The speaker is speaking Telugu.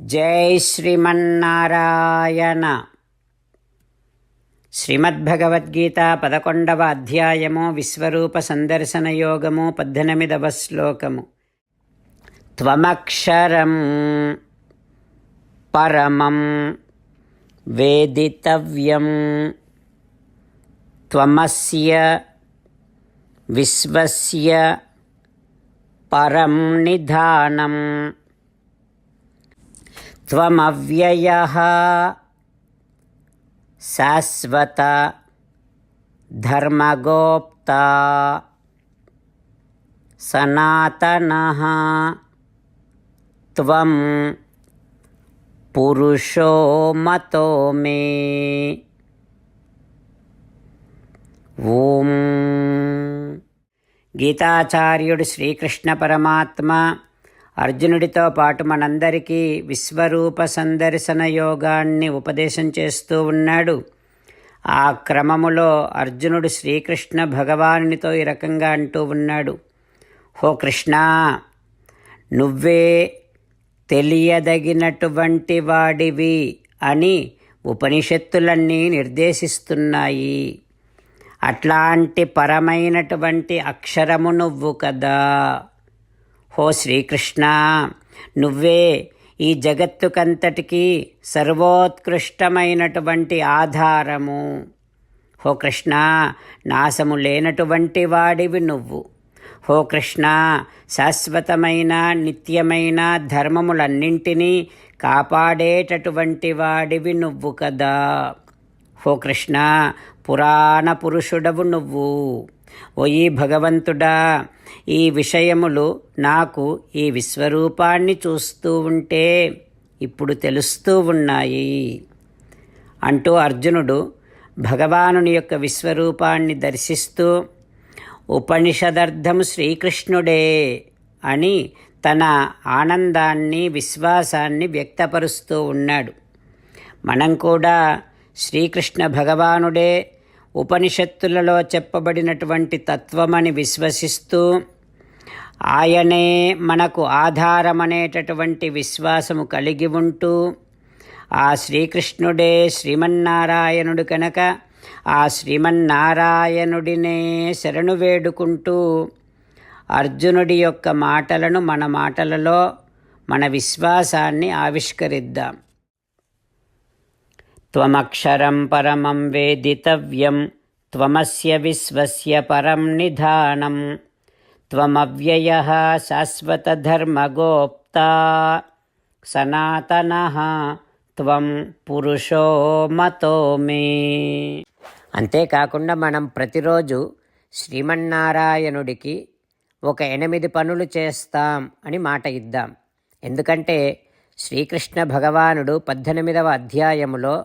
జై శ్రీమన్నారాయణ. శ్రీమద్భగవద్గీత పదకొండవ అధ్యాయము విశ్వరూప సందర్శన యోగము పద్దెనిమిదవ శ్లోకము. త్వమక్షరం పరమం వేదితవ్యం. త్వమస్య విశ్వస్య పరం నిధానం. त्वमव्ययः शाश्वत धर्मगोप्ता सनातनः त्वं పురుషో మతో మే ఓం గీతాచార్యుడు శ్రీకృష్ణ పరమాత్మ అర్జునుడితో పాటు మనందరికీ విశ్వరూప సందర్శన యోగాన్ని ఉపదేశం చేస్తూ ఉన్నాడు. ఆ క్రమములో అర్జునుడు శ్రీకృష్ణ భగవానునితో ఈ రకంగా అంటూ ఉన్నాడు. హో కృష్ణ నువ్వే తెలియదగినటువంటి వాడివి అని ఉపనిషత్తులన్నీ నిర్దేశిస్తున్నాయి. అట్లాంటి పరమైనటువంటి అక్షరము నువ్వు కదా. హో శ్రీకృష్ణ నువ్వే ఈ జగత్తుకంతటికీ సర్వోత్కృష్టమైనటువంటి ఆధారము. హో కృష్ణ నాశము లేనటువంటి వాడివి నువ్వు. హో కృష్ణ శాశ్వతమైన నిత్యమైన ధర్మములన్నింటినీ కాపాడేటటువంటి వాడివి నువ్వు కదా. హో కృష్ణ పురాణ పురుషుడవు నువ్వు. ఓయి భగవంతుడా ఈ విషయములు నాకు ఈ విశ్వరూపాన్ని చూస్తూ ఉంటే ఇప్పుడు తెలుస్తూ ఉన్నాయి. అంటూ అర్జునుడు భగవానుని యొక్క విశ్వరూపాన్ని దర్శిస్తూ ఉపనిషదర్థం శ్రీకృష్ణుడే అని తన ఆనందాన్ని విశ్వాసాన్ని వ్యక్తపరుస్తూ ఉన్నాడు. మనం కూడా శ్రీకృష్ణ భగవానుడే ఉపనిషత్తులలో చెప్పబడినటువంటి తత్వమని విశ్వసిస్తూ ఆయనే మనకు ఆధారమనేటటువంటి విశ్వాసము కలిగి ఉంటూ ఆ శ్రీకృష్ణుడే శ్రీమన్నారాయణుడు కనుక ఆ శ్రీమన్నారాయణుడినే శరణు వేడుకుంటూ అర్జునుడి యొక్క మాటలను మన మాటలలో మన విశ్వాసాన్ని ఆవిష్కరిద్దాం. త్వమక్షరం పరమం వేదితవ్యం త్వమస్య విశ్వస్య పరం నిధానం త్వమవ్యయ శాశ్వతధర్మగోప్తా సనాతన త్వం పురుషో మతో మే అంతేకాకుండా మనం ప్రతిరోజు శ్రీమన్నారాయణుడికి ఒక ఎనిమిది పనులు చేస్తాం అని మాట ఇద్దాం. ఎందుకంటే శ్రీకృష్ణ భగవానుడు పద్దెనిమిదవ అధ్యాయములో